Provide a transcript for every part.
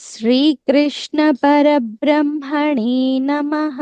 श्रीकृष्णपरब्रह्मणे नमः।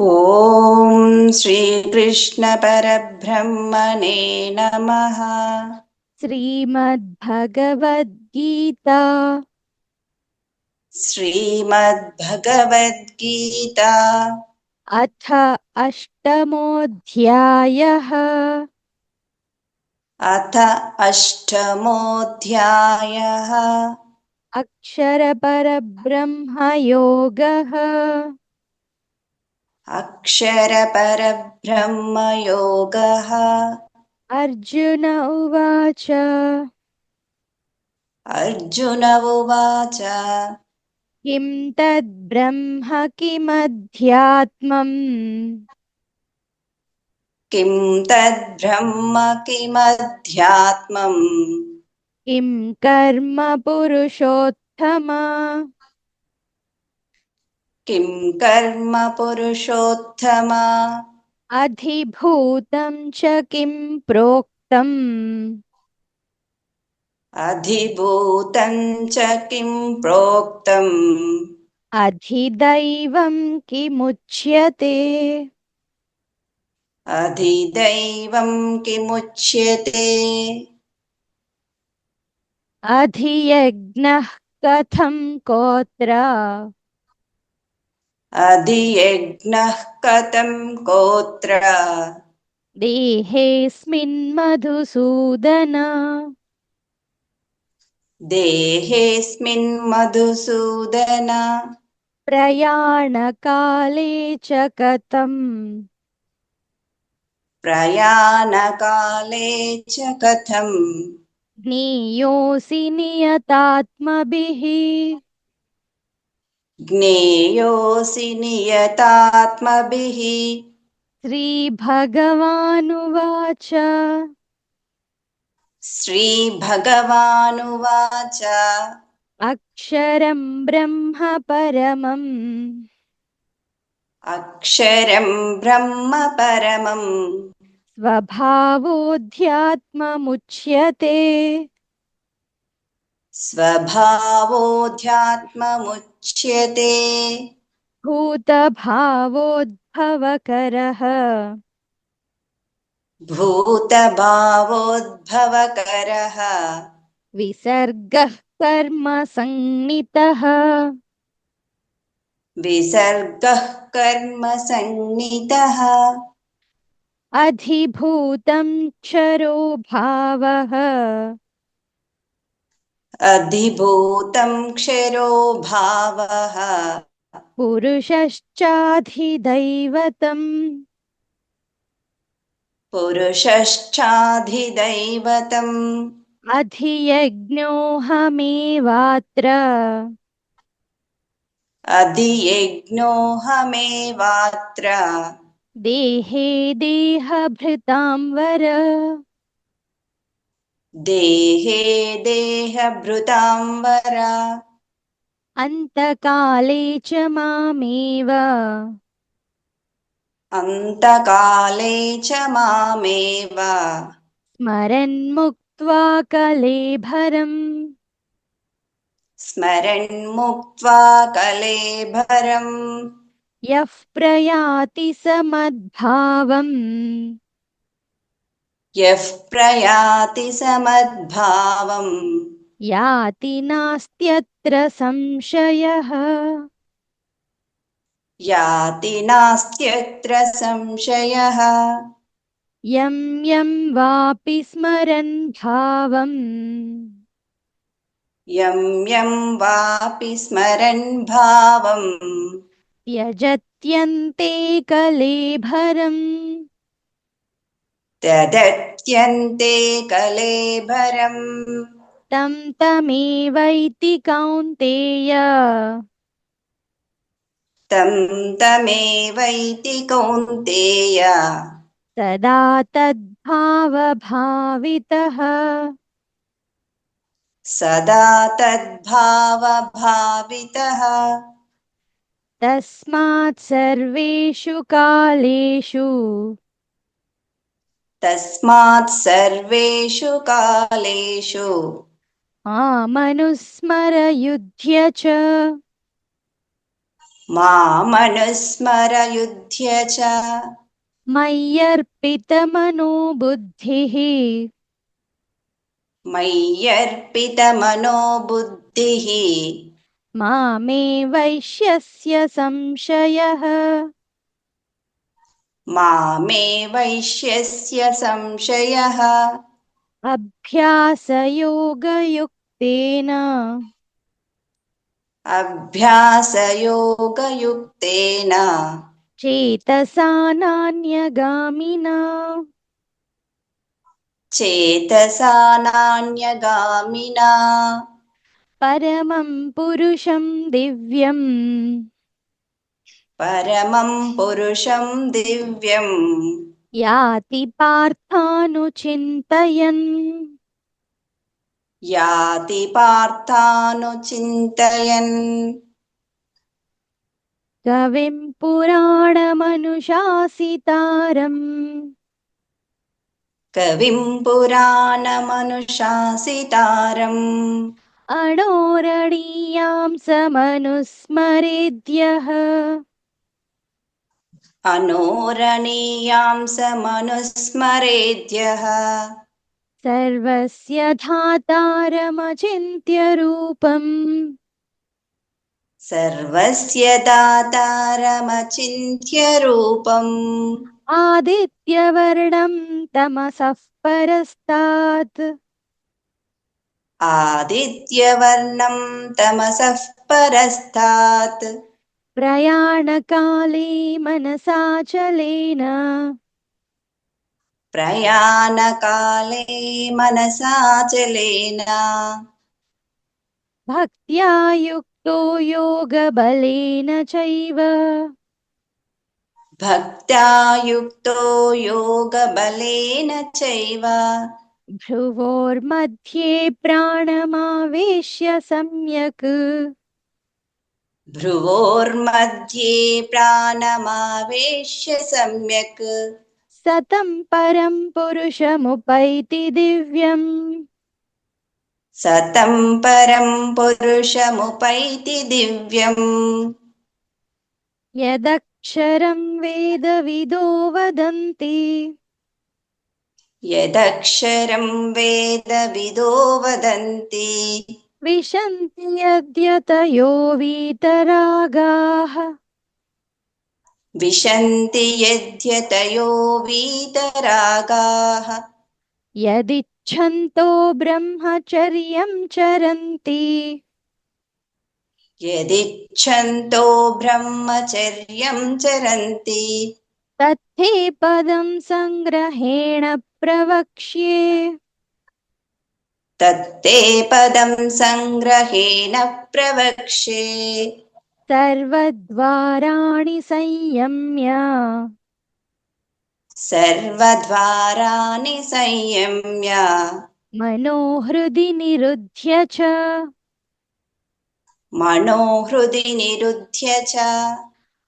ॐ श्रीकृष्णपरब्रह्मणे नमः। श्रीमद्भगवद्गीता। श्रीमद्भगवद्गीता। अथ अष्टमोऽध्यायः। अथ अष्टमोऽध्यायः। अक्षरपरब्रह्मयोगः। अक्षरपरब्रह्मयोगः। अर्जुन उवाच। अर्जुन उवाच। किं तद्ब्रह्म किमध्यात्मम् किं तद्ब्रह्म किमध्यात्मम्? किं कर्म पुरुषोत्तम? किं कर्म पुरुषोत्तम? अधिभूतं च किं प्रोक्तम्? अधिभूतं च किं प्रोक्तम्? अधिदैवं किमुच्यते? अधिदैवं किमुच्यते? अधियज्ञः कथं कोत्र? अधियज्ञः कथं कोत्र? देहेऽस्मिन् मधुसूदन। देहेऽस्मिन् मधुसूदन। प्रयाणकाले च कथम्? प्रयाणकाले च कथम्। ज्ञेयोऽसि नियतात्मभिः। ज्ञेयोऽसि नियतात्मभिः। श्रीभगवानुवाच। श्रीभगवानुवाच। अक्षरं ब्रह्म परमम्। अक्षरं ब्रह्म परमम्। स्वभावोऽध्यात्ममुच्यते स्वभावोऽध्यात्ममुच्यते भूतभावोद्भवकरः। भूतभावोद्भवकरः। विसर्गः कर्मसङ्नितः विसर्गः कर्मसन्निधः अधिभूतं क्षरो भावः। अधिभूतं क्षरो भावः। पुरुषश्चाधिदैवतम् पुरुषश्चाधिदैवतम्। अधियज्ञोऽहमेवात्र। अधियज्ञोऽहमेवात्र देहे देहभृतां वर देहे देहभृतां वर अन्तकाले च मामेव। अन्तकाले च मामेव। स्मरन् मुक्त्वा कलेभरम्। स्मरन्मुक्त्वा कलेभरम्। यः प्रयाति समद्भावम्। यः प्रयाति समद्भावम्। याति नास्त्यत्र संशयः। याति नास्त्यत्र संशयः। यं यं वापि स्मरन् भावम् యం యం వాపి స్మరన్ భావం త్యజత్యంతే కలేభరం తదత్యంతే కలేభరం తం తమేవైతి కౌంతేయ తం తమేవైతి కౌంతేయ సదా తద్భావభావితః सदा तद्भावभावितः। तस्मात् सर्वेषु कालेषु। तस्मात् सर्वेषु कालेषु। मामनुस्मरयुध्य च। मामनुस्मरयुध्य च। मय्यर्पितमनो बुद्धिः मय्यर्पितमनो बुद्धिः मामे वैश्यस्य संशयः। मामे वैश्यस्य संशयः। अभ्यासयोगयुक्तेन। अभ्यासयोगयुक्तेन। चेतसा नान्यगामिना चेतसा नान्यगामिना परमं पुरुषं दिव्यम् परमं पुरुषं दिव्यम् याति पार्थानुचिन्तयन् याति पार्थानुचिन्तयन् कविं पुराणमनुशासितारम् कविं पुराणमनुशासितारम्। अणोरणीयां समनुस्मरेद्यः। अनोरणीयां समनुस्मरेद्यः। सर्वस्य धातारमचिन्त्य रूपम् सर्वस्य दातारमचिन्त्य रूपम् आदित्यवर्णं तमसः परस्तात् आदित्यवर्णं तमसः परस्तात् प्रयाणकाले मनसाचलेन प्रयाणकाले मनसाचलेन भक्त्या युक्तो योगबलेन चैव भक्त्या युक्तो योगबलेन चैव भ्रुवोर्मध्ये प्राणमावेश्य सम्यक् भ्रुवोर्मध्ये प्राणमावेश्य सम्यक् सतं परं पुरुषमुपैति दिव्यम् सतं परं पुरुषमुपैति दिव्यम् यदक्षरं वेदविदो वदन्ति। यदक्षरं वेदविदो वदन्ति। विशन्ति यद्यतयो वीतरागाः। विशन्ति यद्यतयो वीतरागाः। यदिच्छन्तो ब्रह्मचर्यं चरन्ति यदिच्छन्तो ब्रह्मचर्यं चरन्ति तत्ते पदं सङ्ग्रहेण प्रवक्ष्ये तत्ते पदं सङ्ग्रहेण प्रवक्ष्ये सर्वद्वाराणि संयम्य सर्वद्वाराणि संयम्य मनोहृदि निरुध्य च मनोहृदि निरुध्य च।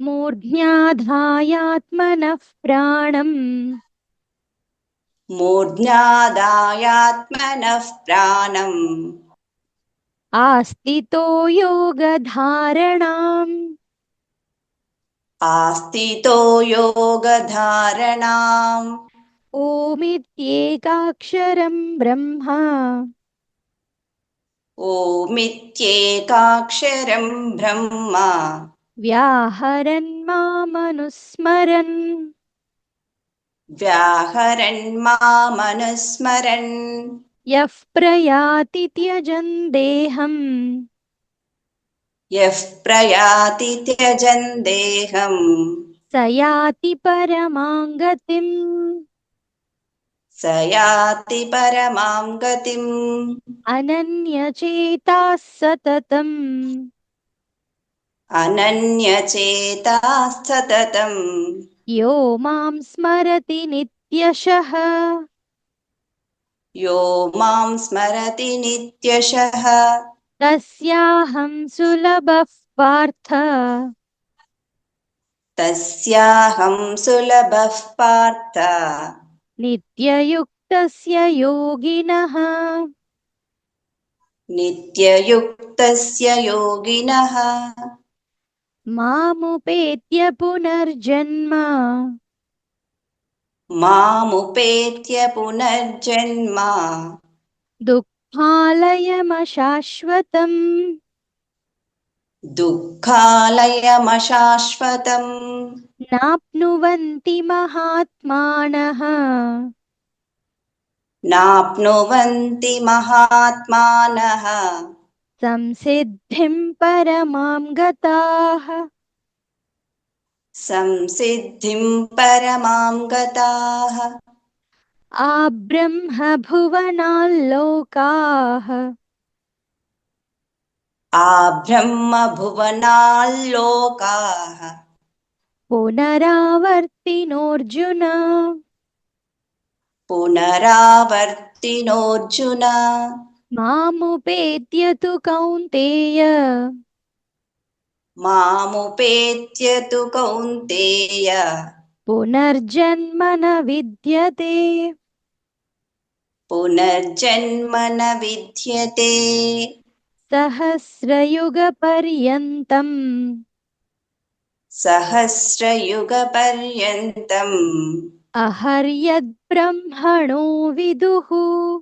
मूर्ध्याधायात्मनः प्राणम्। मूर्ध्यादायात्मनः प्राणम्। आस्तितो योगधारणाम्। आस्तितो योगधारणाम्। ओमित्येकाक्षरं ब्रह्म ओमित्येकाक्षरं ब्रह्म। व्याहरन् मामनुस्मरन्। व्याहरन् मामनुस्मरन्। यः प्रयाति त्यजन् देहम्। यः प्रयाति त्यजन् देहम्। स याति परमां गतिम् स याति परमां गतिम् अनन्यचेताः सततम् अनन्यचेताः सततम् यो मां स्मरति नित्यशः यो मां स्मरति नित्यशः तस्याहं सुलभः पार्थ तस्याहं सुलभः पार्थ नित्ययुक्तस्य योगिनः। नित्ययुक्तस्य योगिनः। मामुपेत्य पुनर्जन्म। मामुपेत्य पुनर्जन्म। दुःखालयमशाश्वतम्। दुःखालयमशाश्वतम् नाप्नुवन्ति महात्मानः। नाप्नुवन्ति महात्मानः। संसिद्धिं परमां गताः। संसिद्धिं परमां गताः। आब्रह्मभुवनाल्लोकाः। आब्रह्मभुवनाल्लोकाः। పునరావర్తినోర్జున. పునరావర్తినోర్జున. మాముపేద్యతు కౌంతేయ. మాముపేత్యతు కౌంతేయ. పునర్జన్మ న విద్యతే. పునర్జన్మ న విద్యతే. సహస్రయుగ పర్యంతం. सहस्रयुगपर्यन्तम्। अहर्यद्ब्रह्मणो विदुः।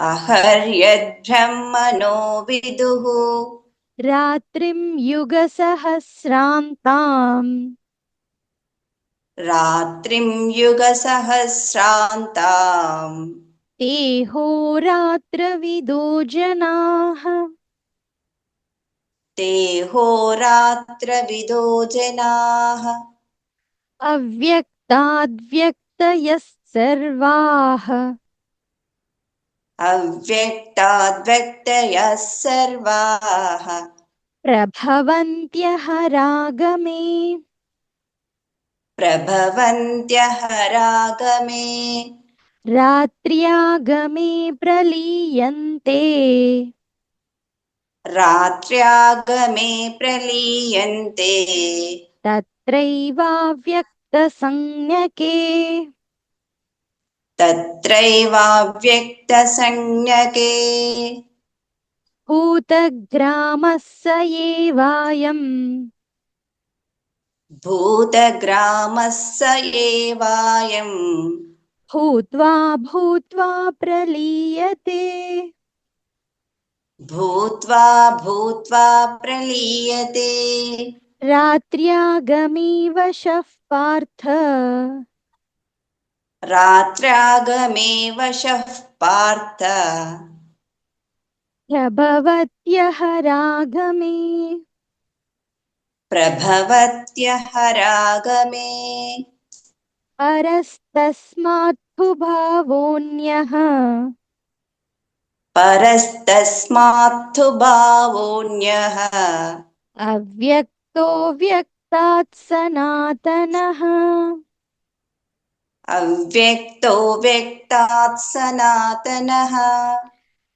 अहर्यद्ब्रह्मणो विदुः। रात्रिं युगसहस्रान्ताम्। रात्रिं युगसहस्रान्ताम्। ते होरात्रविदो जनाः ते होरात्रविदो जनाः। अव्यक्ताद्व्यक्तयः सर्वाः। अव्यक्ताद्व्यक्तयः सर्वाः। प्रभवन्त्यः रागमे प्रभवन्त्यः रागमे रात्र्यागमे प्रलीयन्ते। रात्र्यागमे प्रलीयन्ते। तत्रैवाव्यक्तसंज्ञके। तत्रैवाव्यक्तसंज्ञके। भूतग्रामः स एवायम्। भूतग्रामः स एवायम्। भूत्वा भूत्वा प्रलीयते भूत्वा भूत्वा प्रलीयते। रात्र्यागमे वशः पार्थ। रात्रागमे वशः पार्थ। प्रभवत्यः रागमे प्रभवत्यः रागमे परस्तस्मात्तु भावोऽन्यः अव्यक्तो व्यक्तात् सनातनः। अव्यक्तो व्यक्तात् सनातनः।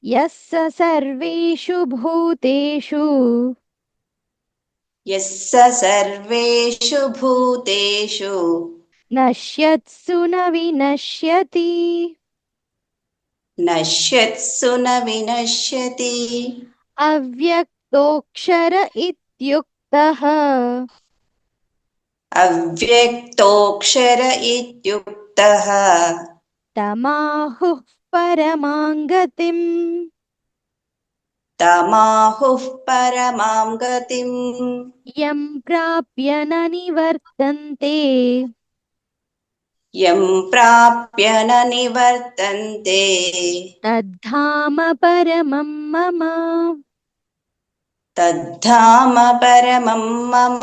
यः स सर्वेषु भूतेषु। यः स सर्वेषु भूतेषु। नश्यत्सु न विनश्यति। नश्यत्सु न विनश्यति अव्यक्तोऽक्षर इत्युक्तः। अव्यक्तोऽक्षर इत्युक्तः। तमाहुः परमां गतिम् तमाहुः परमां गतिम् यं प्राप्य न निवर्तन्ते। యం ప్రాప్య నివర్తంతే తద్ధామ పరమం మమ తద్ధామ పరమం మమ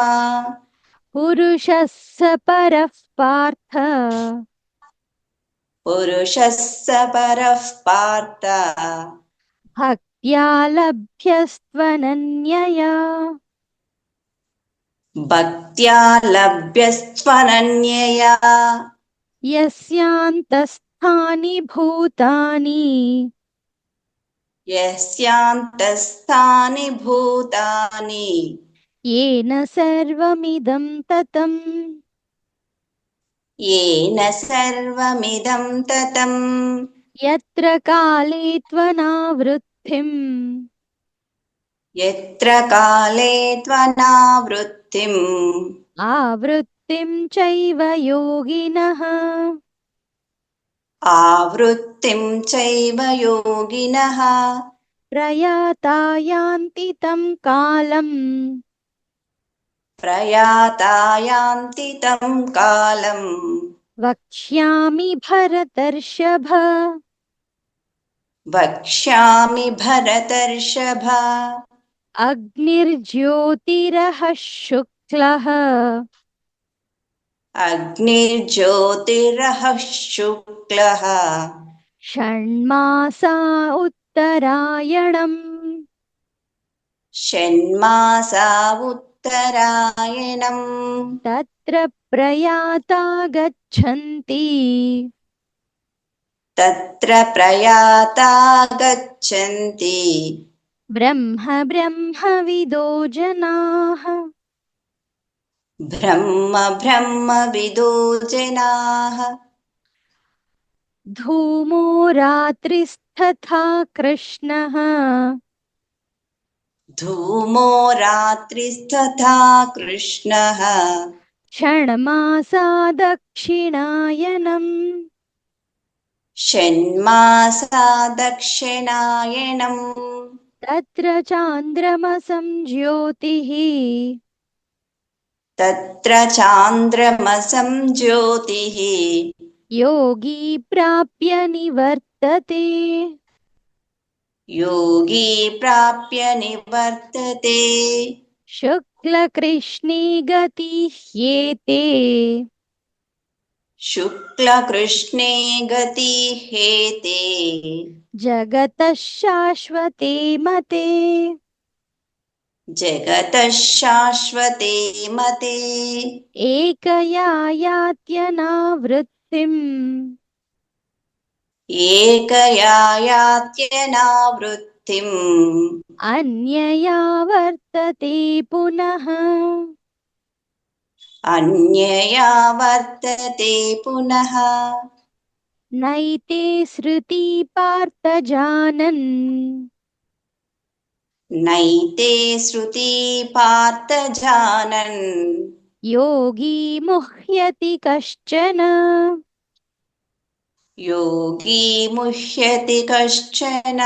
పురుషస్స పరః పార్థ పురుషస్స పరః పార్థ భక్త్యా లభ్యస్త్వనన్యయా భక్త్యా లభ్యస్త్వనన్యయా यस्यान्तस्थानि भूतानि यस्यान्तस्थानि भूतानि येन सर्वमिदं ततम् येन सर्वमिदं ततम् यत्र काले त्वनावृत्तिः त्वनावृत्तिम् यत्र काले त्वनावृत्तिम् आवृत्तिं चैव योगिनः। आवृत्तिं चैव योगिनः। प्रयाता यान्ति तं कालम्। प्रयाता यान्ति तं कालम्। वक्ष्यामि भरतर्षभ। वक्ष्यामि भरतर्षभ। अग्निर्ज्योतिरः शुक्लः। अग्निर्ज्योतिरः शुक्लः षण्मासा उत्तरायणम्। षण्मासा उत्तरायणम्। तत्र प्रयाता गच्छन्ति। तत्र प्रयाता गच्छन्ति। ब्रह्म ब्रह्मविदो जनाः ब्रह्म ब्रह्मविदो जनाः। धूमो रात्रिस्तथा कृष्णः। धूमो रात्रिस्तथा कृष्णः। षण्मासा दक्षिणायनम् षण्मासा दक्षिणायणम् तत्र चान्द्रमसं ज्योतिः। तत्र चान्द्रमसं ज्योतिः। योगी प्राप्य निवर्तते। योगी प्राप्य निवर्तते। शुक्लकृष्णे गतिह्येते शुक्लकृष्णे गति हेते जगतः शाश्वते मते जगतः शाश्वते मते एकया यात्यनावृत्तिम् एकया यात्यनावृत्तिम् अन्यया वर्तते पुनः। अन्यया वर्तते पुनः। नैते श्रुति पार्थ जानन् नैते श्रुति पार्थ जानन्। योगी मुह्यति कश्चन। योगी मुह्यति कश्चन।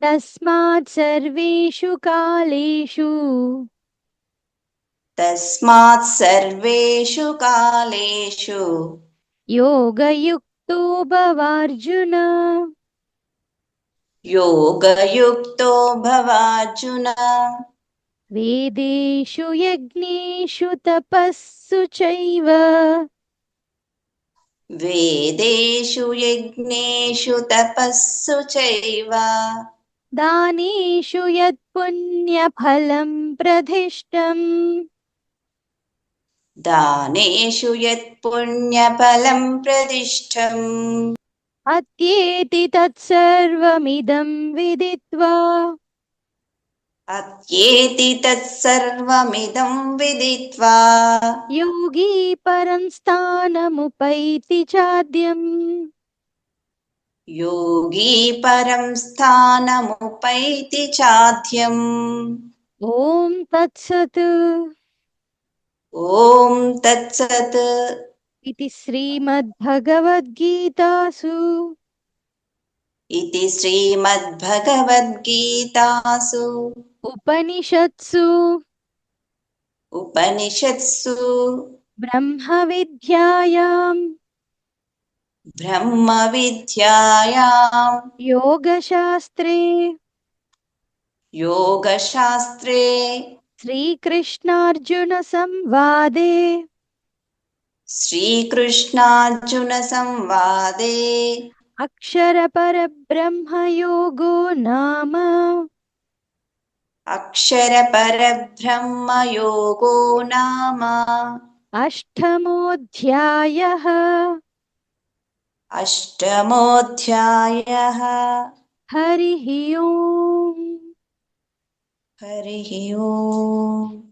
तस्मात् सर्वेषु कालेषु। तस्मात् सर्वेषु कालेषु। योगयुक्तो भवार्जुन। योगयुक्तो भवार्जुन। वेदेषु यज्ञेषु तपस्सु चैव। वेदेषु यज्ञेषु तपस्सु चैव। दानेषु यत्पुण्यफलं प्रदिष्टम् दानेषु यत्पुण्यफलं प्रदिष्टम् అత్యేతి తత్సర్వమిదం విదిత్వా. అత్యేతి తత్సర్వమిదం విదిత్వా. యోగి పరం స్థానముపైతి చాద్యం. యోగి పరం స్థానముపైతి చాద్యం. ఓం తత్సత్. ఓం తత్సత్. ఇది శ్రీమద్భగవద్గీతాసు ఇది శ్రీమద్భగవద్గీతాసు ఉపనిషత్సు ఉపనిషత్సు బ్రహ్మ విద్యాయాం బ్రహ్మ విద్యాయాం యోగశాస్త్రే యోగశాస్త్రే శ్రీకృష్ణార్జున సంవాదే श्रीकृष्णार्जुनसंवादे। अक्षरपरब्रह्मयोगो नाम। अक्षरपरब्रह्मयोगो नाम। अष्टमोऽध्यायः। अष्टमोऽध्यायः। हरिः ओम्। हरिः ओम्।